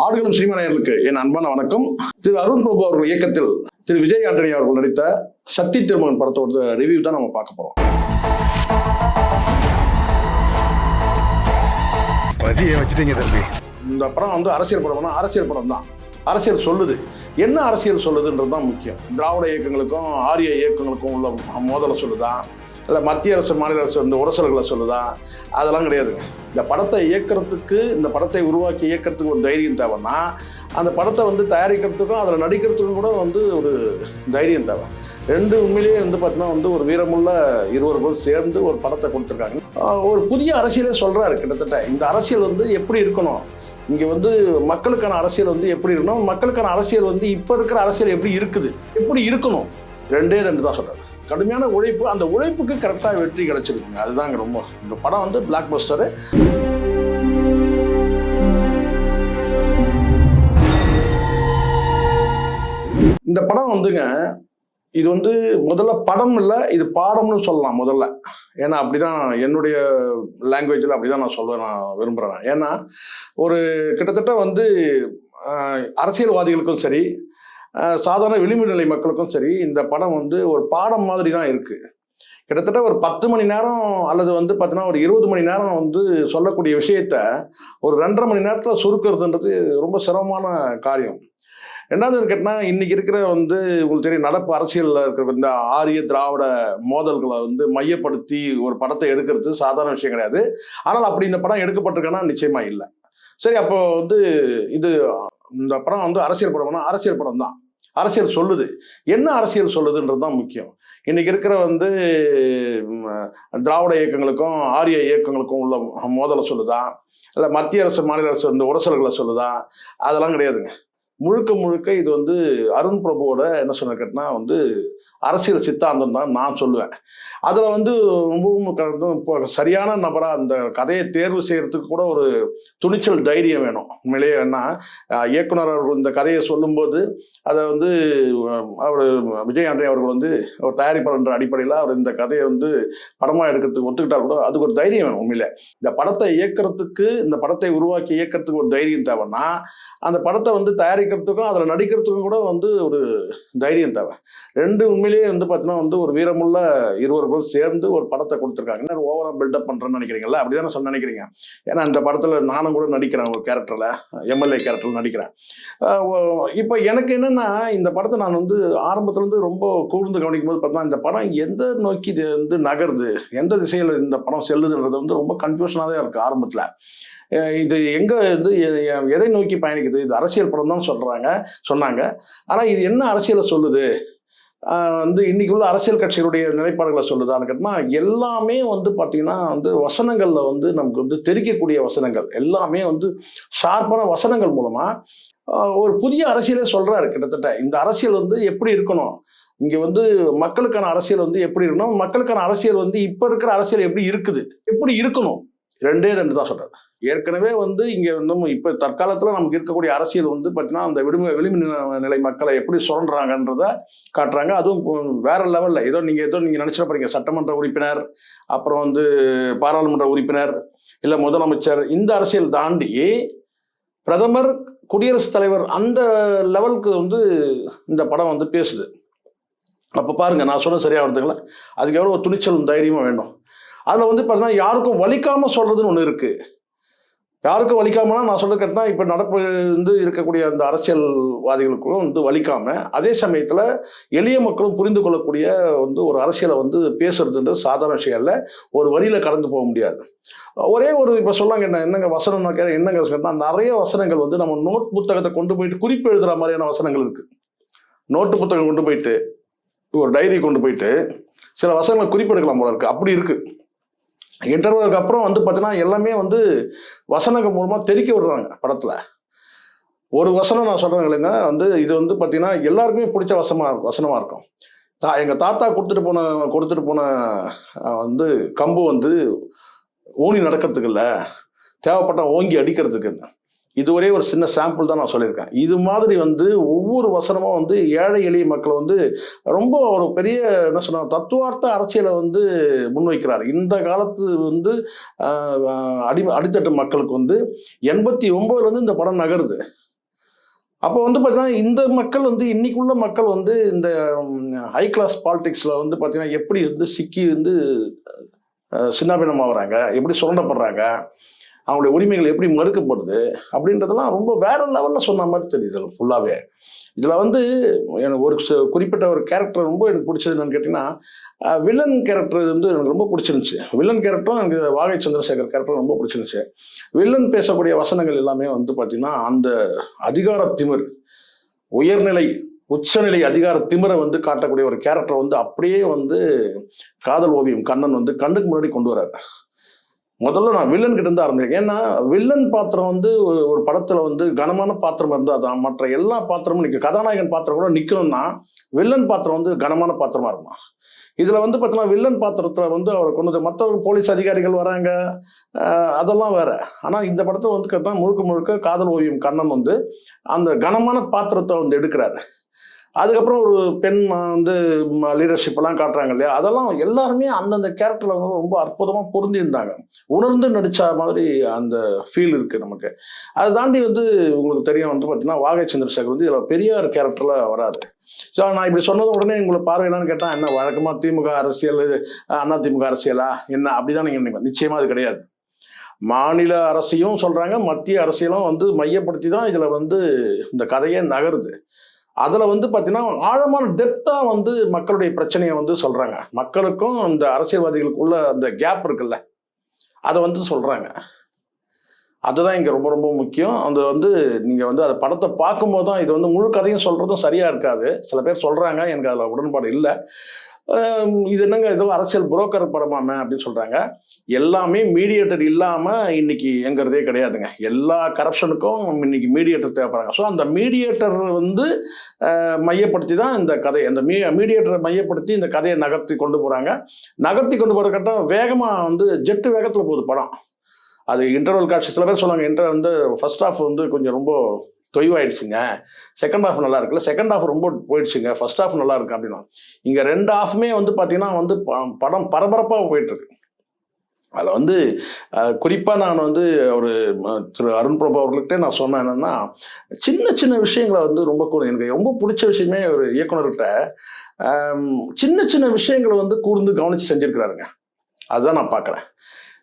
ஆடுகளும் ஸ்ரீமனையர்களுக்கு என் அன்பான வணக்கம். திரு அருண் பிரபு அவர்கள் இயக்கத்தில் திரு விஜய் ஆண்டனி அவர்கள் நடித்த சக்தி திருமகன் படத்தோட ரிவ்யூ தான் நம்ம பார்க்க போறோம். பதிய வச்சுட்டீங்க தம்பி. இந்த படம் வந்து அரசியல் படம்னா அரசியல் படம் தான். அரசியல் சொல்லுது. என்ன அரசியல் சொல்லுதுன்றது தான் முக்கியம். திராவிட இயக்கங்களுக்கும் ஆரிய இயக்கங்களுக்கும் உள்ள மோதலை சொல்லுதா? இல்லை மத்திய அரசு மாநில அரசு இந்த உரசல்களை சொல்லுதா? அதெல்லாம் கிடையாதுங்க இந்த படத்தை இயக்கிறதுக்கு இந்த படத்தை உருவாக்கி இயக்கிறதுக்கு ஒரு தைரியம் தேவைன்னா அந்த படத்தை வந்து தயாரிக்கிறதுக்கும் அதில் நடிக்கிறதுக்கும் கூட வந்து ஒரு தைரியம் தேவை. ரெண்டு உண்மையிலேயே வந்து பார்த்தீங்கன்னா வந்து ஒரு வீரமுள்ள இருவர்களும் சேர்ந்து ஒரு படத்தை கொடுத்துருக்காங்க. ஒரு புதிய அரசியலே சொல்கிறாரு கிட்டத்தட்ட. இந்த அரசியல் வந்து எப்படி இருக்கணும்? இங்கே வந்து மக்களுக்கான அரசியல் வந்து எப்படி இருக்கணும்? மக்களுக்கான அரசியல் வந்து இப்போ இருக்கிற அரசியல் எப்படி இருக்குது? எப்படி இருக்கணும்? ரெண்டே ரெண்டு தான் சொல்கிறாரு கடுமையான உழைப்பு அந்த உழைப்புக்கு கரெக்டாக வெற்றி கிடைச்சிருக்குங்க. அதுதாங்க ரொம்ப. இந்த படம் வந்து பிளாக் பஸ்டரு இந்த படம் வந்துங்க இது வந்து முதல்ல படம் இல்லை இது பாடம்னு சொல்லலாம் முதல்ல. ஏன்னா அப்படிதான் என்னுடைய லாங்குவேஜில் அப்படிதான் நான் சொல்ல நான் விரும்புகிறேன் ஏன்னா ஒரு கிட்டத்தட்ட வந்து அரசியல்வாதிகளுக்கும் சரி சாதாரண விளிம்பு நிலை மக்களுக்கும் சரி இந்த படம் வந்து ஒரு பாடம் மாதிரி தான் இருக்கு. கிட்டத்தட்ட ஒரு பத்து மணி நேரம் அல்லது வந்து பார்த்தீங்கன்னா ஒரு இருபது மணி நேரம் வந்து சொல்லக்கூடிய விஷயத்த ஒரு ரெண்டரை மணி நேரத்தில் சுருக்கிறதுன்றது ரொம்ப சிரமமான காரியம். ரெண்டாவது கேட்டால் இன்னைக்கு இருக்கிற வந்து உங்களுக்கு தெரியும் நடப்பு அரசியலில் இருக்கிற இந்த ஆரிய திராவிட மோதல்களை வந்து மையப்படுத்தி ஒரு படத்தை எடுக்கிறது சாதாரண விஷயம் கிடையாது. ஆனால் அப்படி இந்த படம் எடுக்கப்பட்டிருக்கேன்னா நிச்சயமா இல்லை. சரி அப்போ வந்து இது இந்த படம் வந்து அரசியல் படம்னா அரசியல் படம் தான் அரசியல் சொல்லுது. என்ன அரசியல் சொல்லுதுன்றது தான் முக்கியம். இன்னைக்கு இருக்கிற வந்து திராவிட இயக்கங்களுக்கும் ஆரிய இயக்கங்களுக்கும் உள்ள மோதலை சொல்லுதா? இல்லை மத்திய அரசு மாநில அரசு இந்த உரசல்களை சொல்லுதா? அதெல்லாம் கிடையாதுங்க. முழுக்க முழுக்க இது வந்து அருண் பிரபுவோட என்ன சொன்ன கேட்டினா வந்து அரசியல் சித்தாந்தம் தான் நான் சொல்லுவேன். அதில் வந்து ரொம்பவும் க- இப்போ சரியான நபராக அந்த கதையை தேர்வு செய்கிறதுக்கு கூட ஒரு துணிச்சல் தைரியம் வேணும். உண்மையிலேயே வேணா இயக்குனர் அவர்கள் இந்த கதையை சொல்லும்போது அதை வந்து அவர் விஜய் ஆண்டே அவர்கள் வந்து அவர் தயாரிப்பாளர் என்ற அடிப்படையில் அவர் இந்த கதையை வந்து படமாக எடுக்கிறதுக்கு ஒத்துக்கிட்டார் கூட அதுக்கு ஒரு தைரியம் வேணும் உண்மையிலே. இந்த படத்தை இயக்கிறதுக்கு இந்த படத்தை உருவாக்கி இயக்கிறதுக்கு ஒரு தைரியம் தேவைன்னா அந்த படத்தை வந்து தயாரிக்கிறதுக்கும் அதில் நடிக்கிறதுக்கும் கூட வந்து ஒரு தைரியம் தேவை. ரெண்டு உண்மையிலேயே வந்து பார்த்தீங்கன்னா வந்து ஒரு வீரமுள்ள இருவர்கள் சேர்ந்து ஒரு படத்தை கொடுத்துருக்காங்க. என்ன ஓவரா பில்டப் பண்ணுறேன்னு நினைக்கிறீங்களா அப்படி தானே சொல்ல நினைக்கிறீங்க? ஏன்னா இந்த படத்தில் நானும் கூட நடிக்கிறேன் ஒரு கேரக்டரில் எம்எல்ஏ கேரக்டரில் நடிக்கிறேன். இப்போ எனக்கு என்னென்னா இந்த படத்தை நான் வந்து ஆரம்பத்துலேருந்து ரொம்ப கூர்ந்து கவனிக்கும் போது பார்த்தீங்கன்னா இந்த படம் எந்த நோக்கி இது வந்து நகருது எந்த திசையில் இந்த படம் செல்லுதுன்றது வந்து ரொம்ப கன்ஃபியூஷனாகவே இருக்குது ஆரம்பத்தில். இது எங்கே வந்து எதை நோக்கி பயணிக்குது? இது அரசியல் படம் தான் சொல்கிறாங்க சொன்னாங்க. ஆனால் இது என்ன அரசியலை சொல்லுது? வந்து இன்னைக்கு உள்ள அரசியல் கட்சிகளுடைய நிலைப்பாடுகளை சொல்லுதான்னு கேட்டோம்னா எல்லாமே வந்து பார்த்தீங்கன்னா வந்து வசனங்களில் வந்து நமக்கு வந்து தெரிக்கக்கூடிய வசனங்கள். எல்லாமே வந்து ஷார்ப்பான வசனங்கள் மூலமாக ஒரு புதிய அரசியலே சொல்கிறாரு கிட்டத்தட்ட. இந்த அரசியல் வந்து எப்படி இருக்கணும்? இங்கே வந்து மக்களுக்கான அரசியல் வந்து எப்படி இருக்கணும்? மக்களுக்கான அரசியல் வந்து இப்போ இருக்கிற அரசியல் எப்படி இருக்குது? எப்படி இருக்கணும்? ரெண்டே ரெண்டு தான் சொல்கிறார் ஏற்கனவே வந்து இங்கே வந்து இப்போ தற்காலத்தில் நமக்கு இருக்கக்கூடிய அரசியல் வந்து பார்த்தீங்கன்னா அந்த விடுமை விளிம்பு நிலை மக்களை எப்படி சுரண்டுறாங்கன்றத காட்டுறாங்க. அதுவும் வேற லெவலில் ஏதோ நீங்கள் ஏதோ நீங்கள் நினச்சிட போறீங்க. சட்டமன்ற உறுப்பினர் அப்புறம் வந்து பாராளுமன்ற உறுப்பினர் இல்லை முதலமைச்சர். இந்த அரசியல் தாண்டி பிரதமர் குடியரசுத் தலைவர் அந்த லெவலுக்கு வந்து இந்த படம் வந்து பேசுது. அப்போ பாருங்க நான் சொன்ன சரியாக வருதுங்களா? அதுக்கு எவ்வளோ துணிச்சலும் தைரியமும் வேணும். அதில் வந்து பார்த்தீங்கன்னா யாருக்கும் வலிக்காமல் சொல்கிறதுன்னு ஒன்று இருக்குது யாருக்கும் வலிக்காமனா நான் சொல்ல கேட்டால் இப்போ நடப்பு வந்து இருக்கக்கூடிய அந்த அரசியல்வாதிகளுக்கும் வந்து வலிக்காம அதே சமயத்தில் எளிய மக்களும் புரிந்து கொள்ளக்கூடிய வந்து ஒரு அரசியலை வந்து பேசுறதுன்றது சாதாரண விஷயம் இல்லை ஒரு வழியில் கடந்து போக முடியாது. ஒரே ஒரு இப்போ சொல்லாங்க என்ன என்னங்க வசனம் நான் கேட்க என்னங்க கேட்டால் நிறைய வசனங்கள் வந்து நம்ம நோட் புத்தகத்தை கொண்டு போயிட்டு குறிப்பு எழுதுகிற மாதிரியான வசனங்கள் இருக்குது நோட்டு புத்தகம் கொண்டு போயிட்டு ஒரு டைரி கொண்டு போயிட்டு சில வசனங்களை குறிப்பெடுக்கலாம் போல இருக்குது அப்படி இருக்குது இன்டர்வலுக்கு அப்புறம் வந்து பார்த்தீங்கன்னா எல்லாமே வந்து வசனங்கள் மூலமாக தெரிக்க விடுறாங்க படத்தில். ஒரு வசனம் நான் சொல்கிறேன் இல்லைங்க வந்து இது வந்து பார்த்தீங்கன்னா எல்லாருக்குமே பிடிச்ச வசமா வசனமாக இருக்கும். தா எங்கள் தாத்தா கொடுத்துட்டு போன கொடுத்துட்டு போன வந்து கம்பு வந்து ஊனி நடக்கிறதுக்கு இல்லை தேவைப்பட்ட ஓங்கி அடிக்கிறதுக்கு இது ஒரே ஒரு சின்ன சாம்பிள் தான் நான் சொல்லியிருக்கேன். இது மாதிரி வந்து ஒவ்வொரு வசனமும் வந்து ஏழை எளிய மக்களை வந்து ரொம்ப ஒரு பெரிய என்ன சொன்ன தத்துவார்த்த அரசியலை வந்து முன்வைக்கிறார். இந்த காலத்து வந்து அடி அடித்தட்டு மக்களுக்கு வந்து எண்பத்தி ஒம்போதுலேருந்து இந்த படம் நகருது. அப்போ வந்து பார்த்தீங்கன்னா இந்த மக்கள் வந்து இன்னைக்குள்ள மக்கள் வந்து இந்த ஹை கிளாஸ் பாலிடிக்ஸில் வந்து பார்த்தீங்கன்னா எப்படி வந்து சிக்கி வந்து அஹ், சின்னாபின்னமாகறாங்க எப்படி சுரண்டப்படுறாங்க அவங்களுடைய உரிமைகள் எப்படி மறுக்கப்படுது அப்படின்றதெல்லாம் ரொம்ப வேற லெவலில் சொன்ன மாதிரி தெரியுது ஃபுல்லாகவே இதில் வந்து எனக்கு ஒரு குறிப்பிட்ட ஒரு கேரக்டர் ரொம்ப எனக்கு பிடிச்சது என்னன்னு கேட்டிங்கன்னா வில்லன் கேரக்டர் வந்து எனக்கு ரொம்ப பிடிச்சிருந்துச்சு. வில்லன் கேரக்டரும் எனக்கு வாகை சந்திரசேகர் கேரக்டரும் ரொம்ப பிடிச்சிருந்துச்சு. வில்லன் பேசக்கூடிய வசனங்கள் எல்லாமே வந்து பார்த்திங்கன்னா அந்த அதிகார திமிர் உயர்நிலை உச்சநிலை அதிகார திமிரை வந்து காட்டக்கூடிய ஒரு கேரக்டர் வந்து அப்படியே வந்து காதல் ஓவியம் கண்ணன் வந்து கண்ணுக்கு முன்னாடி கொண்டு வராரு முதல்ல நான் வில்லன் கிட்ட இருந்து ஆரம்பிக்கிறேன். ஏன்னா வில்லன் பாத்திரம் வந்து ஒரு- படத்துல வந்து கனமான பாத்திரம் இருந்தால் தான் மற்ற எல்லா பாத்திரமும் நிற்கும் கதாநாயகன் பாத்திரம் கூட நிற்கணும்னா வில்லன் பாத்திரம் வந்து கனமான பாத்திரமா இருக்கும்? இதுல வந்து பார்த்தீங்கன்னா வில்லன் பாத்திரத்துல வந்து அவர் கொண்டு வந்து மற்ற போலீஸ் அதிகாரிகள் வராங்க. அதெல்லாம் வேற. ஆனா இந்த படத்துல வந்து கேட்டா முழுக்க முழுக்க காதல் ஓவியம் கண்ணன் வந்து அந்த கனமான பாத்திரத்தை வந்து எடுக்கிறாரு. அதுக்கப்புறம் ஒரு பெண் வந்து லீடர்ஷிப் எல்லாம் காட்டுறாங்க இல்லையா? அதெல்லாம் எல்லாருமே அந்தந்த கேரக்டர்ல வந்து ரொம்ப அற்புதமா பொருந்தியிருந்தாங்க. உணர்ந்து நடிச்ச மாதிரி அந்த ஃபீல் இருக்கு நமக்கு. அதை தாண்டி வந்து உங்களுக்கு தெரியும் வந்து பார்த்தீங்கன்னா வாகை சந்திரசேகர் வந்து இதில் பெரியார் கேரக்டர்ல வராது ஸோ நான் இப்படி சொன்னது உடனே உங்களை பார்வையிலான்னு என்னன்னு கேட்டால் என்ன வழக்கமாக திமுக அரசியல் அண்ணா திமுக அரசியலா? என்ன? அப்படிதான் நீங்கள் நினைப்பீங்க. நிச்சயமா அது கிடையாது. மாநில அரசையும் சொல்றாங்க மத்திய அரசியலும் வந்து மையப்படுத்தி தான் இதுல வந்து இந்த கதையே நகருது. அதில் வந்து பார்த்தீங்கன்னா ஆழமான டெப்த்தாக வந்து மக்களுடைய பிரச்சனையை வந்து சொல்கிறாங்க மக்களுக்கும் இந்த அரசியல்வாதிகளுக்குள்ள அந்த கேப் இருக்குல்ல அதை வந்து சொல்கிறாங்க அதுதான் இங்கே ரொம்ப ரொம்ப முக்கியம். அந்த வந்து நீங்கள் வந்து அந்த படத்தை பார்க்கும்போது தான் இது வந்து முழு கதையும் சொல்கிறதும் சரியாக இருக்காது. சில பேர் சொல்கிறாங்க எனக்கு அதில் உடன்பாடு இல்லை. இது என்னங்க ஏதோ அரசியல் புரோக்கர் படமாமே அப்படின்னு சொல்றாங்க. எல்லாமே மீடியேட்டர் இல்லாம இன்னைக்கு எங்கிறதே கிடையாதுங்க. எல்லா கரப்ஷனுக்கும் இன்னைக்கு மீடியேட்டர் தேவைப்படுறாங்க. ஸோ அந்த மீடியேட்டர் வந்து மையப்படுத்தி தான் இந்த கதை அந்த மீ மீடியேட்டரை மையப்படுத்தி இந்த கதையை நகர்த்தி கொண்டு போறாங்க. நகர்த்தி கொண்டு போகிற கட்டம் வேகமா வந்து ஜெட்டு வேகத்தில் போகுது படம். அது இன்டர்வல் காட்சி சில பேர் சொல்லுவாங்க இன்டர் வந்து ஃபர்ஸ்ட் ஆஃப் வந்து கொஞ்சம் ரொம்ப தொய்வாயிடுச்சுங்க. செகண்ட் ஹாஃப் நல்லா இருக்குல்ல? செகண்ட் ஹாஃப் ரொம்ப போயிடுச்சுங்க. ஃபர்ஸ்ட் ஹாஃப் நல்லா இருக்கு அப்படின்னா. இங்கே ரெண்டு ஹாஃப்மே வந்து பார்த்தீங்கன்னா வந்து ப- படம் பரபரப்பாக போயிட்டுருக்கு. அதில் வந்து குறிப்பாக நான் வந்து ஒரு திரு அருண் பிரபு அவர்கள்ட்டே நான் சொன்னேன் என்னென்னா சின்ன சின்ன விஷயங்களை வந்து ரொம்ப கூர்ந்து எனக்கு ரொம்ப பிடிச்ச விஷயமே ஒரு இயக்குனர்கிட்ட சின்ன சின்ன விஷயங்களை வந்து கூர்ந்து கவனித்து செஞ்சுருக்கிறாருங்க. அதுதான் நான் பார்க்குறேன்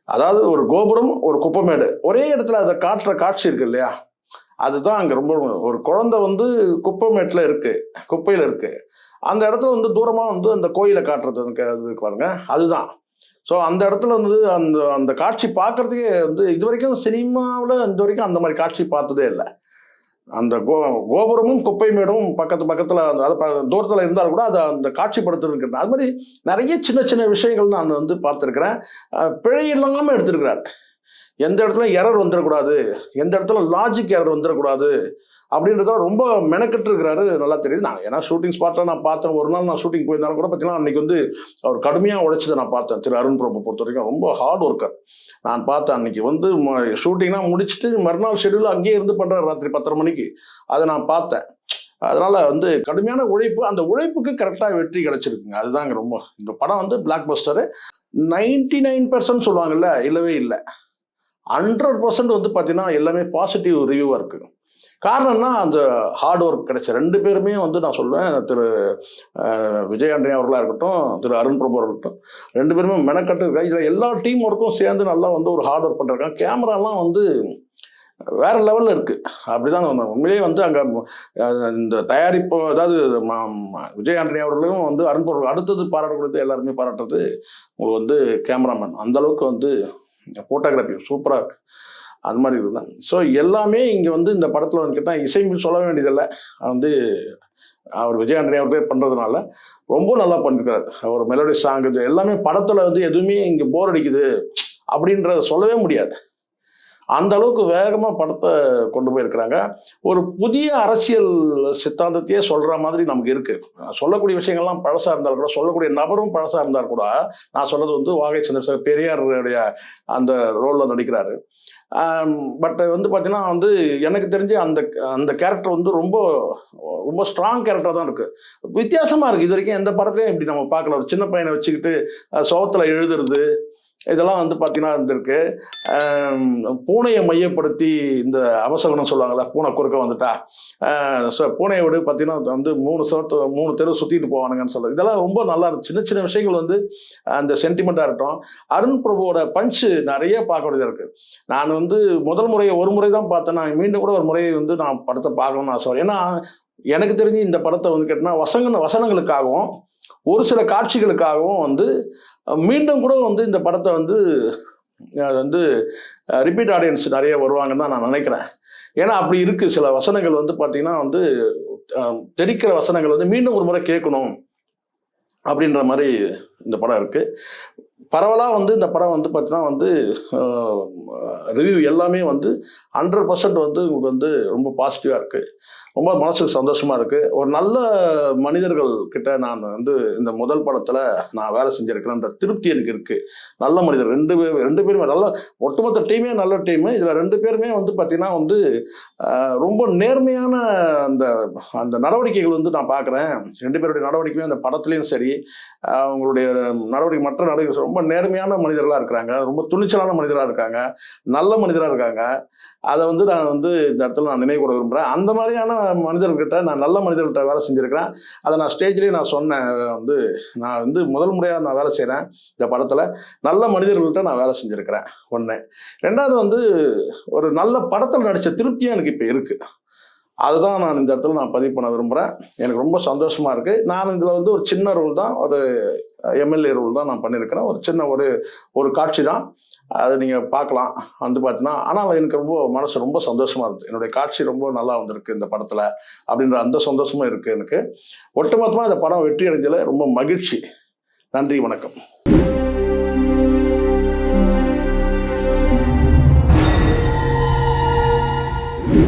அதாவது ஒரு கோபுரம் ஒரு குப்பமேடு. ஒரே இடத்துல அதை காட்டுற காட்சி இருக்கு இல்லையா? அதுதான் அங்கே ரொம்ப ஒரு குழந்தை வந்து குப்பை மேட்டில் இருக்கு குப்பையில் இருக்கு. அந்த இடத்துல வந்து தூரமாக வந்து அந்த கோயிலை காட்டுறது எனக்கு பாருங்க அதுதான். ஸோ அந்த இடத்துல வந்து அந்த அந்த காட்சி பார்க்கறதுக்கே வந்து இது வரைக்கும் சினிமாவில் இது வரைக்கும் அந்த மாதிரி காட்சி பார்த்ததே இல்லை. அந்த கோ கோபுரமும் குப்பை மேடும் பக்கத்து பக்கத்தில் அந்த அது தூரத்தில் இருந்தால் கூட அதை அந்த காட்சிப்படுத்துறதுக்கு அது மாதிரி நிறைய சின்ன சின்ன விஷயங்கள் நான் வந்து பார்த்துருக்குறேன். பிழை இல்லாமல் எடுத்திருக்கிறார். எந்த இடத்துல எரர் வந்துடக்கூடாது எந்த இடத்துல லாஜிக் எரர் வந்துடக்கூடாது அப்படின்றத ரொம்ப மெனக்கெட்டு இருக்கிறாரு நல்லா தெரியுது. நான் ஏன்னா ஷூட்டிங் ஸ்பாட்டில் நான் பார்த்தேன். ஒரு நாள் நான் ஷூட்டிங் போயிருந்தாலும் கூட பார்த்தீங்கன்னா அன்னைக்கு வந்து அவர் கடுமையாக உழைச்சதை நான் பார்த்தேன். திரு அருண் பிரபு பொறுத்த வரைக்கும் ரொம்ப ஹார்ட் ஒர்க்கர் நான் பார்த்தேன் அன்னைக்கு வந்து ஷூட்டிங்லாம் முடிச்சுட்டு மறுநாள் ஷெடியூல் அங்கேயே இருந்து பண்ணுறாரு ராத்திரி பத்தரை மணிக்கு. அதை நான் பார்த்தேன். அதனால வந்து கடுமையான உழைப்பு அந்த உழைப்புக்கு கரெக்டாக வெற்றி கிடைச்சிருக்குங்க. அதுதாங்க ரொம்ப இந்த படம் வந்து blockbuster ninety nine percent சொல்லுவாங்கல்ல இல்லவே இல்லை. ஹண்ட்ரட் பர்சன்ட் வந்து பார்த்தீங்கன்னா எல்லாமே பாசிட்டிவ் ரிவ்யூவாக இருக்குது காரணம்னா அந்த ஹார்ட் ஒர்க் கிடைச்ச ரெண்டு பேருமே வந்து நான் சொல்லுவேன் திரு விஜய் ஆண்டனி அவர்களாக இருக்கட்டும் திரு அருண் பிரபு இருக்கட்டும் ரெண்டு பேருமே மெனக்கட்டு இருக்காங்க. இதில் எல்லா டீம் ஒர்க்கும் சேர்ந்து நல்லா வந்து ஒரு ஹார்ட் ஒர்க் பண்ணுறாங்க கேமராலாம் வந்து வேற லெவலில் இருக்குது அப்படிதான் நான் உண்மையிலேயே வந்து அங்கே இந்த தயாரிப்பு அதாவது ம- விஜய் ஆண்டனி அவர்களும் வந்து அருண் பொருள் அடுத்தது பாராட்டக்கூடியது எல்லாருமே பாராட்டுறது உங்களுக்கு வந்து கேமராமேன் அந்த அளவுக்கு வந்து ஃபோட்டோகிராஃபி சூப்பராக இருக்குது அந்த மாதிரி இருந்தாங்க ஸோ எல்லாமே இங்கே வந்து இந்த படத்தில் வந்து கேட்டால் இசை சொல்ல வேண்டியதில்லை. வந்து அவர் விஜய் ஆண்டனி அவர் பேர் பண்ணுறதுனால ரொம்ப நல்லா பண்ணிருக்காரு. அவர் மெலோடி சாங் இது எல்லாமே படத்தில் வந்து எதுவுமே இங்கே போர் அடிக்குது அப்படின்றத சொல்லவே முடியாது. அந்த அளவுக்கு வேகமாக படத்தை கொண்டு போயிருக்கிறாங்க. ஒரு புதிய அரசியல் சித்தாந்தத்தையே சொல்கிற மாதிரி நமக்கு இருக்குது சொல்லக்கூடிய விஷயங்கள்லாம் பழசாக இருந்தாலும் கூட சொல்லக்கூடிய நபரும் பழசாக இருந்தால் கூட நான் சொல்கிறது வந்து வாகை சந்திரசேகர் பெரியாருடைய அந்த ரோலில் நடிக்கிறாரு. பட் வந்து பார்த்தீங்கன்னா வந்து எனக்கு தெரிஞ்சு அந்த அந்த கேரக்டர் வந்து ரொம்ப ரொம்ப ஸ்ட்ராங் கேரக்டர் தான் இருக்குது வித்தியாசமாக இருக்குது இது வரைக்கும் எந்த படத்துலையும் இப்படி நம்ம பார்க்கல. ஒரு சின்ன பையனை வச்சுக்கிட்டு சோகத்தில் எழுதுறது இதெல்லாம் வந்து பார்த்தீங்கன்னா இருந்திருக்கு. பூனையை மையப்படுத்தி இந்த அவசகனம் சொல்லுவாங்கல்ல பூனை குறுக்க வந்துட்டா. ஸோ பூனையை விட பார்த்தீங்கன்னா வந்து மூணு சவத்து மூணு தெரு சுற்றிட்டு போவானுங்கன்னு சொல்லுது இதெல்லாம் ரொம்ப நல்லா இருக்கு சின்ன சின்ன விஷயங்கள் வந்து அந்த சென்டிமெண்ட்டாக இருக்கட்டும். அருண் பிரபுவோட பஞ்சு நிறைய பார்க்க வேண்டியதாக இருக்குது நான் வந்து முதல் முறையை ஒரு முறை தான் பார்த்தேன். நான் மீண்டும் கூட ஒரு முறை வந்து நான் படத்தை பார்க்கணும்னு ஆசை ஏன்னா எனக்கு தெரிஞ்சு இந்த படத்தை வந்து கேட்டால் வசங்க வசனங்களுக்காகவும் ஒரு சில காட்சிகளுக்காகவும் வந்து மீண்டும் கூட வந்து இந்த படத்தை வந்து அது வந்து ரிப்பீட் ஆடியன்ஸ் நிறைய வருவாங்கன்னு தான் நான் நினைக்கிறேன். ஏன்னா அப்படி இருக்குது சில வசனங்கள் வந்து பார்த்தீங்கன்னா வந்து தெரிக்கிற வசனங்கள் வந்து மீண்டும் ஒரு முறை கேட்கணும் அப்படின்ற மாதிரி இந்த படம் இருக்குது பரவலாக வந்து இந்த படம் வந்து பார்த்தீங்கன்னா வந்து ரிவ்யூ எல்லாமே வந்து ஹண்ட்ரட் பர்சன்ட் வந்து உங்களுக்கு வந்து ரொம்ப பாசிட்டிவாக இருக்குது ரொம்ப மனசுக்கு சந்தோஷமாக இருக்குது ஒரு நல்ல மனிதர்கள் கிட்ட நான் வந்து இந்த முதல் படத்தில் நான் வேலை செஞ்சுருக்கிறேன்ற திருப்தி எனக்கு இருக்குது நல்ல மனிதர். ரெண்டு பேர் ரெண்டு பேருமே நல்ல ஒட்டுமொத்த டீமே நல்ல டீமு இதில் ரெண்டு பேருமே வந்து பார்த்திங்கன்னா வந்து ரொம்ப நேர்மையான அந்த அந்த நடவடிக்கைகள் வந்து நான் பார்க்குறேன் ரெண்டு பேருடைய நடவடிக்கையும் அந்த படத்துலேயும் சரி அவங்களுடைய நடவடிக்கை மற்ற நடவடிக்கை ரொம்ப நேர்மையான மனிதர்களாக இருக்கிறாங்க. ரொம்ப துணிச்சலான மனிதராக இருக்காங்க. நல்ல மனிதராக இருக்காங்க. அதை வந்து நான் வந்து இந்த இடத்துல நான் நினைவு கூட விரும்புகிறேன் அந்த மாதிரியான மனிதர்கிட்ட நான் நல்ல மனிதர்கிட்ட வேலை செஞ்சுருக்கிறேன். அதை நான் ஸ்டேஜ்லேயே நான் சொன்னேன். வந்து நான் வந்து முதல் முறையாக நான் வேலை செய்கிறேன் இந்த படத்தில். நல்ல மனிதர்கள்ட்ட நான் வேலை செஞ்சுருக்கிறேன். ஒன்று ரெண்டாவது வந்து ஒரு நல்ல படத்தில் நடித்த திருப்தியாக எனக்கு இப்போ இருக்குது அதுதான் நான் இந்த இடத்துல நான் பதிவு பண்ண விரும்புகிறேன் எனக்கு ரொம்ப சந்தோஷமாக இருக்குது நான் இதில் வந்து ஒரு சின்ன ரோல் தான் ஒரு எம்எல்ஏ ரோல் தான் நான் பண்ணியிருக்கிறேன் ஒரு சின்ன ஒரு ஒரு காட்சி தான். அது நீங்கள் பார்க்கலாம். வந்து பார்த்தீங்கன்னா ஆனால் எனக்கு ரொம்ப மனசு ரொம்ப சந்தோஷமாக இருக்குது என்னுடைய காட்சி ரொம்ப நல்லா வந்திருக்கு இந்த படத்தில் அப்படின்ற அந்த சந்தோஷமும் இருக்குது எனக்கு. ஒட்டுமொத்தமாக இந்த படம் வெற்றி அடைஞ்சதில் ரொம்ப மகிழ்ச்சி. நன்றி வணக்கம்.